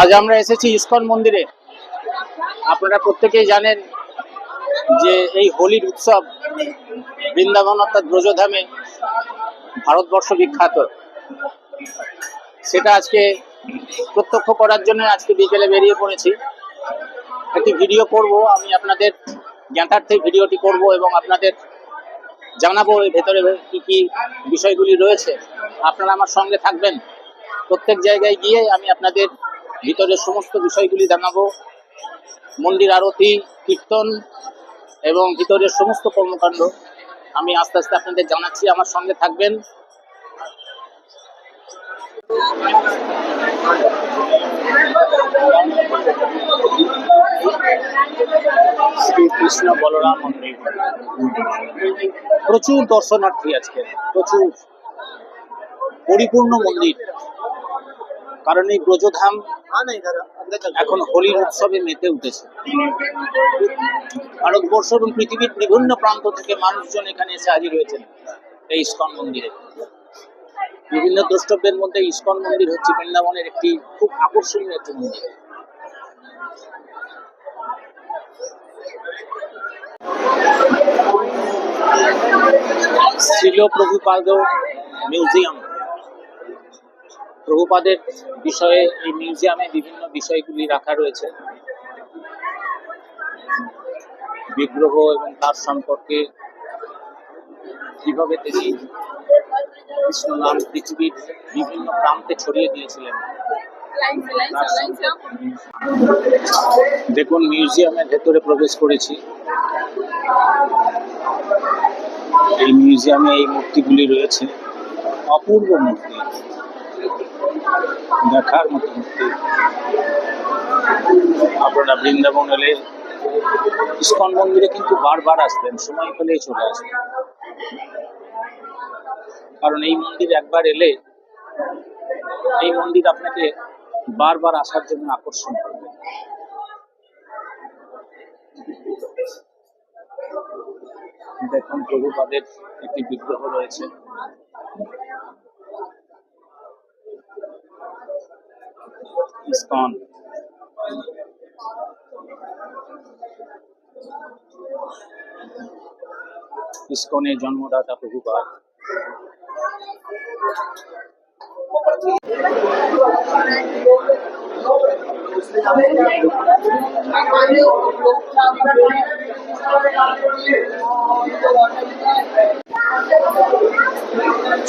আজ আমরা এসেছি ইস্কন মন্দিরে। আপনারা প্রত্যেকেই জানেন যে এই হোলির উৎসব বৃন্দাবন অর্থাৎ ব্রজধামে ভারতবর্ষ বিখ্যাত। সেটা আজকে প্রত্যক্ষ করার জন্য আজকে বিকেলে বেরিয়ে পড়েছি। একটি ভিডিও করব, আমি আপনাদের জ্ঞাতার্থে ভিডিওটি করব এবং আপনাদের জানাব এর ভেতরে কি কি বিষয়গুলি রয়েছে। আপনারা আমার সঙ্গে থাকবেন। প্রত্যেক জায়গায় গিয়ে আমি আপনাদের ভিতরের সমস্ত বিষয়গুলি জানাব। মন্দির আরতি, কীর্তন এবং ভিতরের সমস্ত কর্মকাণ্ড আমি আস্তে আস্তে আপনাদের জানাচ্ছি। আমার সঙ্গে থাকবেন। শ্রীকৃষ্ণ বলরাম মন্দির। প্রচুর দর্শনার্থী আজকে, প্রচুর। পরিপূর্ণ মন্দির। কারণ এই ব্রজধাম এখন হোলির উৎসবে মেতে উঠেছে। ভারতবর্ষ এবং পৃথিবীর বিভিন্ন প্রান্ত থেকে মানুষজন এখানে এসে হাজির হয়েছেন এই ইস্কন মন্দিরে। বিভিন্ন দ্রষ্টব্যের মধ্যে ইস্কন মন্দির হচ্ছে বৃন্দাবনের একটি খুব আকর্ষণীয় একটি মন্দির। ছিল প্রভুপাদ মিউজিয়াম। প্রভুপাদের বিষয়ে, এই মিউজিয়ামে বিভিন্ন বিষয়গুলি রাখা রয়েছে। বিগ্রহ এবং তার সম্পর্কে কীভাবে তিনি কৃষ্ণ নাম পৃথিবীর বিভিন্ন প্রান্তে ছড়িয়ে দিয়েছিলেন দেখুন, মিউজিয়ামের ভেতরে প্রবেশ করেছি। এই মিউজিয়ামে এই মূর্তিগুলি রয়েছে। অপূর্ব মূর্তি। দেখার মতো মূর্তি। আপনারা বৃন্দাবন এলে ইস্কন মন্দিরে কিন্তু বারবার আসবেন, সময় পেলেই চলে আসবেন। কারণ এই মন্দির একবার এলে এই মন্দির আপনাকে বারবার আসার জন্য আকর্ষণ করবে। দেখুন, প্রভুপাদের একটি বিগ্রহ রয়েছে। ইস্কন ইস্কনের জন্মদাতা প্রভুপাদ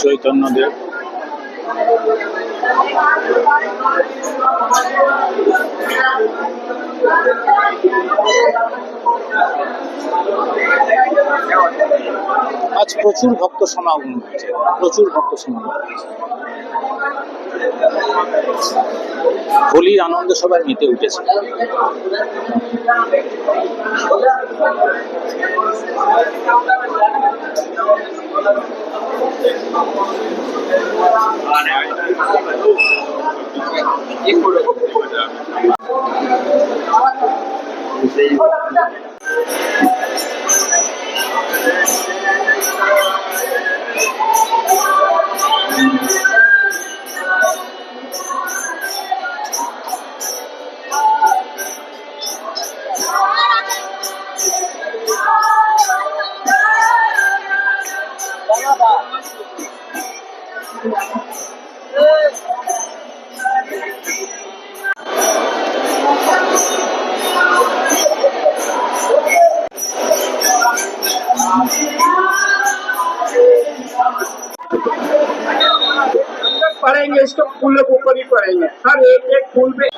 চৈতন্যদেব আজ প্রচুর ভক্ত সমাগম হয়েছে প্রচুর ভক্ত সমাগম। হোলির আনন্দ সবাই মেতে উঠেছে। पढ़ेंगे इसको फूल के ऊपर ही पढ़ेंगे हर एक एक फूल पे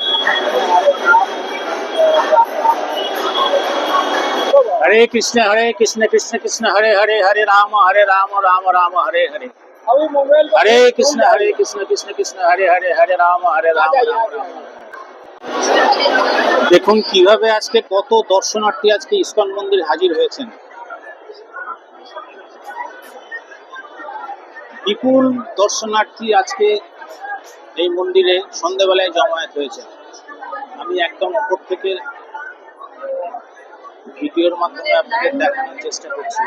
हरे कृष्ण हरे कृष्ण कृष्ण कृष्ण हरे हरे हरे राम हरे राम राम राम हरे हरे अभी मोबाइल हरे कृष्ण हरे कृष्ण कृष्ण कृष्ण हरे हरे हरे রাম হরে রাম রাম রাম দেখুন কিভাবে আজকে কত দর্শনার্থী আজকে ইস্কন মন্দির হাজির হয়েছেন বিপুল দর্শনার্থী আজকে এই মন্দিরে সন্ধ্যেবেলায় জমায়েত হয়েছে। আমি একদম ওপর থেকে ভিডিওর মাধ্যমে আপনাদের দেখানোর চেষ্টা করছি।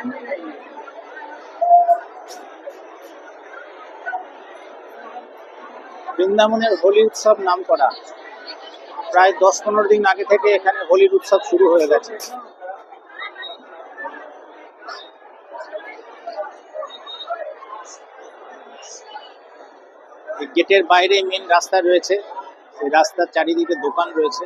বৃন্দাবনের হোলি উৎসব নাম করা প্রায় দশ পনেরো দিন আগে থেকে এখানে হোলির উৎসব শুরু হয়ে গেছে। গেটের বাইরে মেন রাস্তা রয়েছে। সেই রাস্তার চারিদিকে দোকান রয়েছে।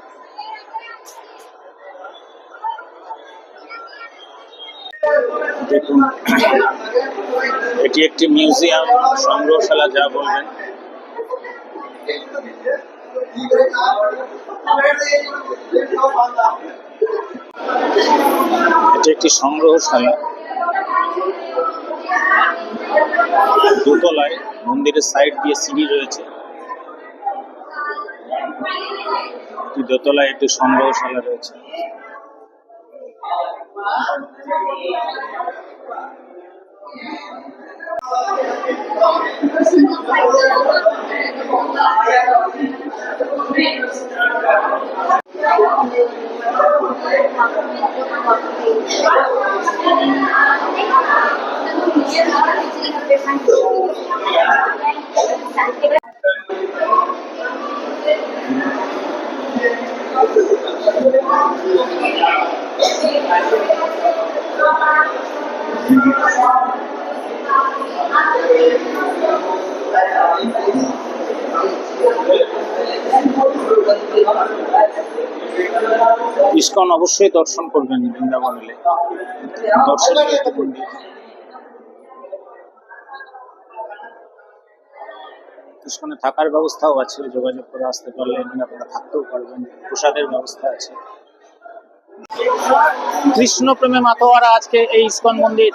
এটি একটি মিউজিয়াম সংগ্রহশালা যা বলবেন। এটি একটি সংগ্রহশালা। দোতলায় মন্দিরের সাইড দিয়ে সিঁড়ি রয়েছে। দোতলায় একটি সংগ্রহশালা রয়েছে। ইস্কন অবশ্যই দর্শন করবেন বৃন্দাবন। এলে মন্দির ইস্কনে থাকার ব্যবস্থাও আছে, যোগাযোগ করে আসতে পারলে আপনারা থাকতেও পারবেন, প্রসাদের ব্যবস্থা আছে। কৃষ্ণ প্রেমে মাতোয়ারা আজকে এই ইস্কন মন্দির।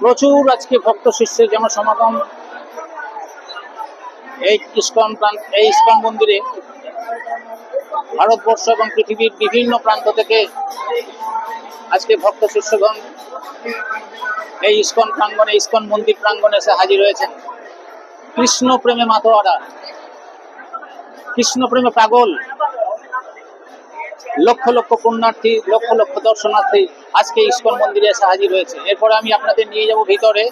প্রচুর আজকে ভক্ত শিষ্যের যেমন সমাগম এই ইস্কন প্রান্ত, এই ইস্কন মন্দিরে ভারতবর্ষ এবং পৃথিবীর বিভিন্ন প্রান্ত থেকে আজকে ভক্ত শিষ্যগণ এই ইস্কন প্রাঙ্গনে ইস্কন মন্দির প্রাঙ্গনে এসে হাজির হয়েছেন। কৃষ্ণ প্রেমে মাতোয়ারা কৃষ্ণ প্রেমে পাগল। লক্ষ লক্ষ পুণ্যার্থী, লক্ষ লক্ষ দর্শনার্থী আজকে ইস্কন মন্দিরে এসে হাজির হয়েছে। এরপরে আমি আপনাদের নিয়ে যাব ভিতরে,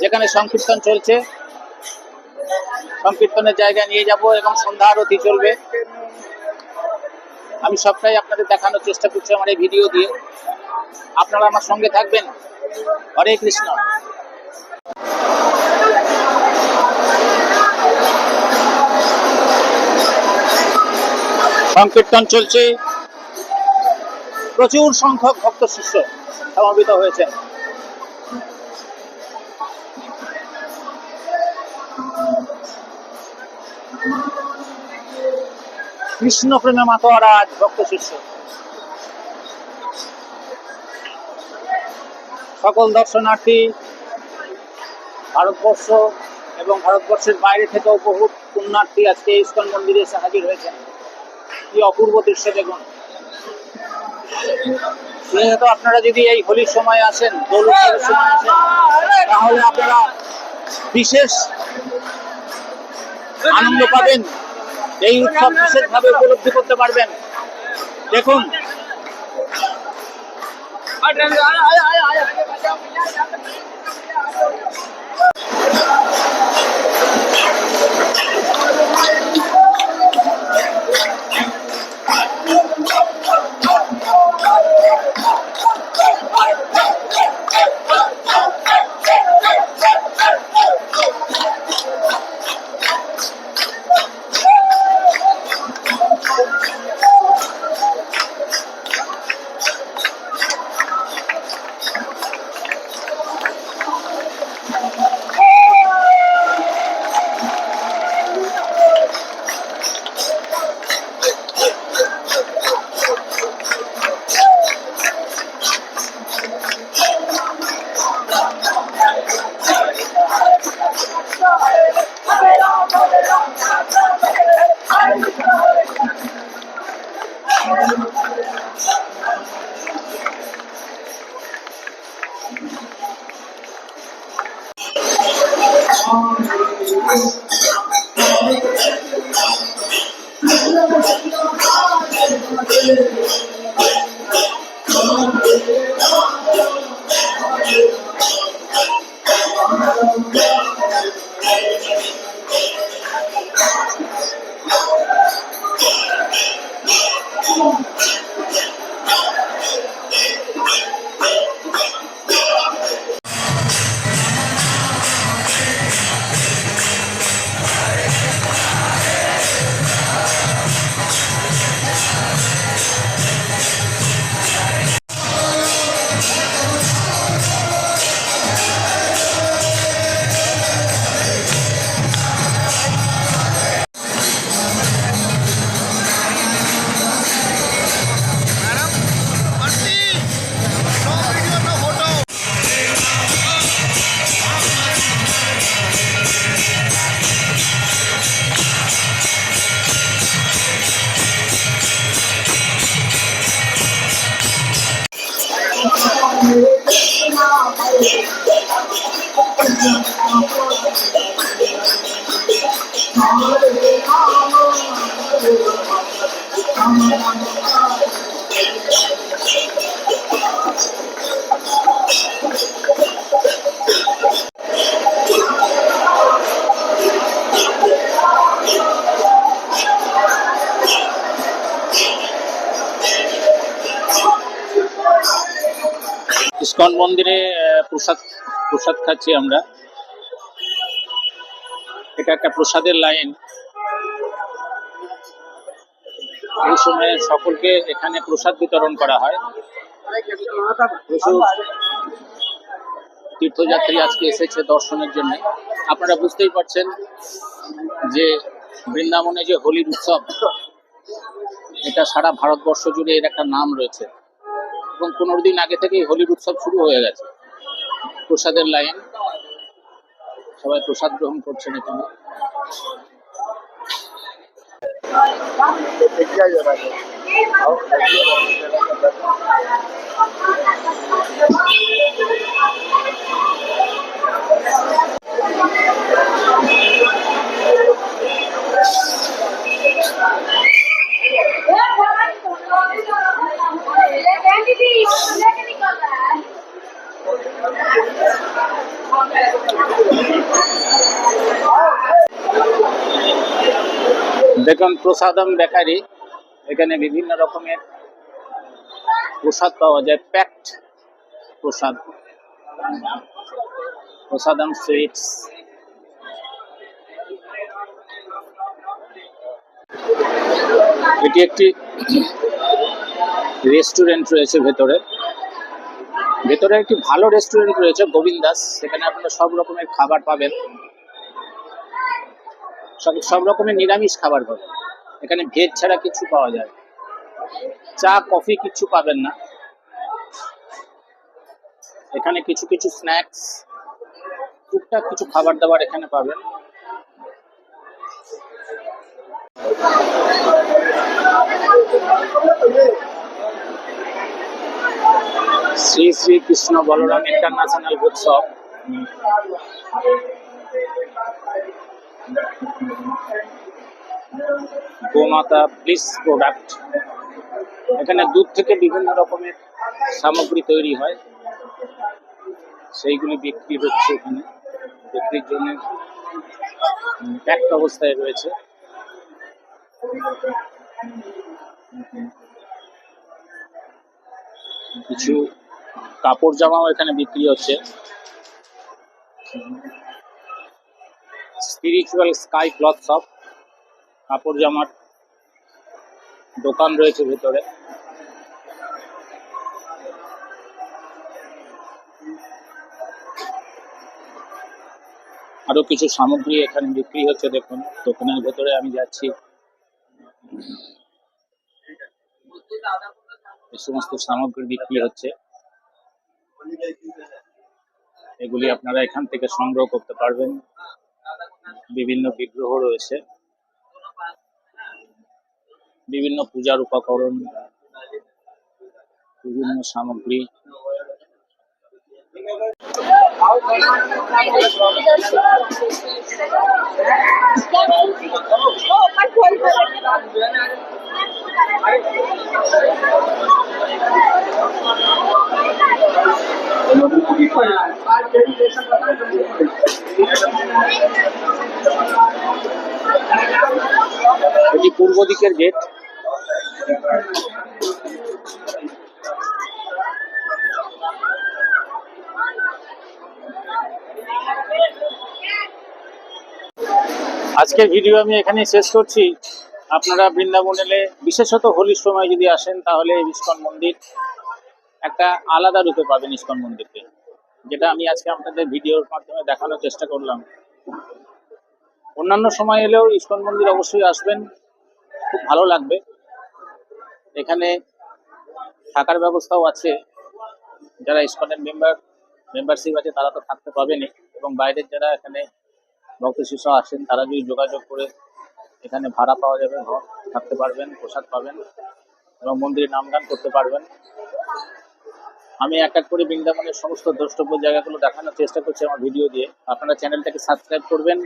যেখানে সংকীর্তন চলছে। সংকীর্তনের জায়গায় নিয়ে যাব এবং সন্ধ্যা আরতি চলবে। আমি সবটাই আপনাদের দেখানোর চেষ্টা করছি আমার এই ভিডিও দিয়ে। আপনারা আমার সঙ্গে থাকবেন। হরে কৃষ্ণ। সংকীর্তন চলছে। প্রচুর সংখ্যক ভক্ত শিষ্য সমবেত হয়েছে কৃষ্ণ প্রেমে মাতোয়ারা ভক্ত শিষ্য। সকল দর্শনার্থী, ভারতবর্ষ এবং ভারতবর্ষের বাইরে থেকেও বহু পুণ্যার্থী আজকে ইস্কন মন্দিরে এসে হাজির হয়েছেন। কি অপূর্ব দৃশ্য দেখুন। আপনারা যদি এই হোলির সময় আসেন, দোল সময় আসেন, তাহলে আপনারা বিশেষ আনন্দ পাবেন। এই উৎসব বিশেষভাবে উপলব্ধি করতে পারবেন। দেখুন। Hallelujah. I'm ইস্কন মন্দিরে প্রসাদ প্রসাদ খাচ্ছি আমরা। এটা একটা প্রসাদের লাইন। এই সময়ে সকলকে এখানে প্রসাদ বিতরণ করা হয়। তীর্থযাত্রী আজকে এসেছে দর্শনের জন্য। আপনারা বুঝতেই পারছেন যে বৃন্দাবনে যে হোলির উৎসব, এটা সারা ভারতবর্ষ জুড়ে এর একটা নাম রয়েছে। এবং পনেরো দিন আগে থেকেই হোলির উৎসব শুরু হয়ে গেছে। প্রসাদের লাইন। সবাই প্রসাদ গ্রহণ করছেন এখানে। দেখুন প্রসাদম বেকারি, এখানে বিভিন্ন রকমের প্রসাদ পাওয়া যায় প্যাকড প্রসাদ। প্রসাদম সুইটস এটি একটি রেস্টুরেন্ট রয়েছে ভেতরে। ভেতরে একটি ভালো রেস্টুরেন্ট রয়েছে, গোবিন্দাস। সেখানে আপনারা সব রকমের খাবার পাবেন। সব রকমের নিরামিষ খাবার পাবেন এখানে ভেজ ছাড়া কিছু পাওয়া যায় চা কফি কিছু পাবেন না। এখানে কিছু কিছু স্ন্যাক্স টুকটাক কিছু খাবার দাবার এখানে পাবেন। শ্রী শ্রী কৃষ্ণ বলরাম ইন্টারন্যাশনাল উৎসব গোমাতা ব্লিস প্রোডাক্ট এখানে দুধ থেকে বিভিন্ন রকমের সামগ্রী তৈরি হয়। সেইগুলি বিক্রি হচ্ছে এখানে। বিক্রির জন্য প্যাকড অবস্থায় রয়েছে। কিছু কাপড় জামাও এখানে বিক্রি হচ্ছে। স্পিরিচুয়াল স্কাই ক্লথ শপ কাপড় জামার দোকান রয়েছে ভেতরে। আরও কিছু সামগ্রী এখানে বিক্রি হচ্ছে, দেখুন, দোকানের ভেতরে আমি যাচ্ছি। এই সমস্ত সামগ্রী বিক্রি হচ্ছে। এগুলি আপনারা এখান থেকে সংগ্রহ করতে পারবেন। বিভিন্ন বিগ্রহ রয়েছে। বিভিন্ন পূজার উপকরণ বিভিন্ন সামগ্রী। এটি পূর্ব দিকের গেট আজকের ভিডিও আমি এখানে শেষ করছি। আপনারা বৃন্দাবন এলে বিশেষত হোলির সময় যদি আসেন, তাহলে ইস্কন মন্দির একটা আলাদা রূপে পাবেন ইস্কন মন্দিরকে। যেটা আমি আজকে আপনাদের ভিডিওর মাধ্যমে দেখানোর চেষ্টা করলাম। অন্যান্য সময় এলেও ইস্কন মন্দির অবশ্যই আসবেন। খুব ভালো লাগবে। এখানে থাকার ব্যবস্থাও আছে। যারা ইস্কনের মেম্বার মেম্বারশিপ আছে, তারা তো থাকতে পাবেনই। এবং বাইরের যারা এখানে ভক্ত শিষ্য আসেন, তারা যদি যোগাযোগ করে এখানে ভাড়া পাওয়া যাবে, ঘর থাকতে পারবেন, প্রসাদ পাবেন এবং মন্দিরে নামগান করতে পারবেন। আমি এক এক করে বৃন্দাবনের সমস্ত দ্রষ্টব্য জায়গাগুলো দেখানোর চেষ্টা করছি আমার ভিডিও দিয়ে। আপনারা চ্যানেলটাকে সাবস্ক্রাইব করবেন,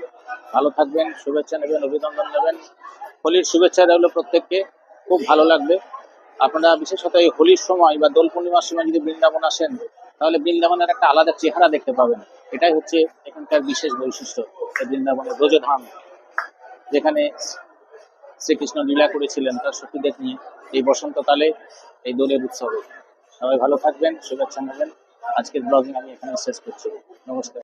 ভালো থাকবেন, শুভেচ্ছা নেবেন, অভিনন্দন নেবেন। হোলির শুভেচ্ছা রইল প্রত্যেককে, খুব ভালো লাগবে। আপনারা বিশেষত এই হোলির সময় বা দোল পূর্ণিমার সময় যদি বৃন্দাবন আসেন, তাহলে বৃন্দাবনের একটা আলাদা চেহারা দেখতে পাবেন। এটাই হচ্ছে এখানকার বিশেষ বৈশিষ্ট্য বৃন্দাবনের ব্রজধাম, যেখানে শ্রীকৃষ্ণ লীলা করেছিলেন তার সখীদের নিয়ে এই বসন্তকালে এই দোলের উৎসবে। সবাই ভালো থাকবেন শুভেচ্ছা নেবেন। আজকের ব্লগিং আমি এখানে শেষ করছি। নমস্কার।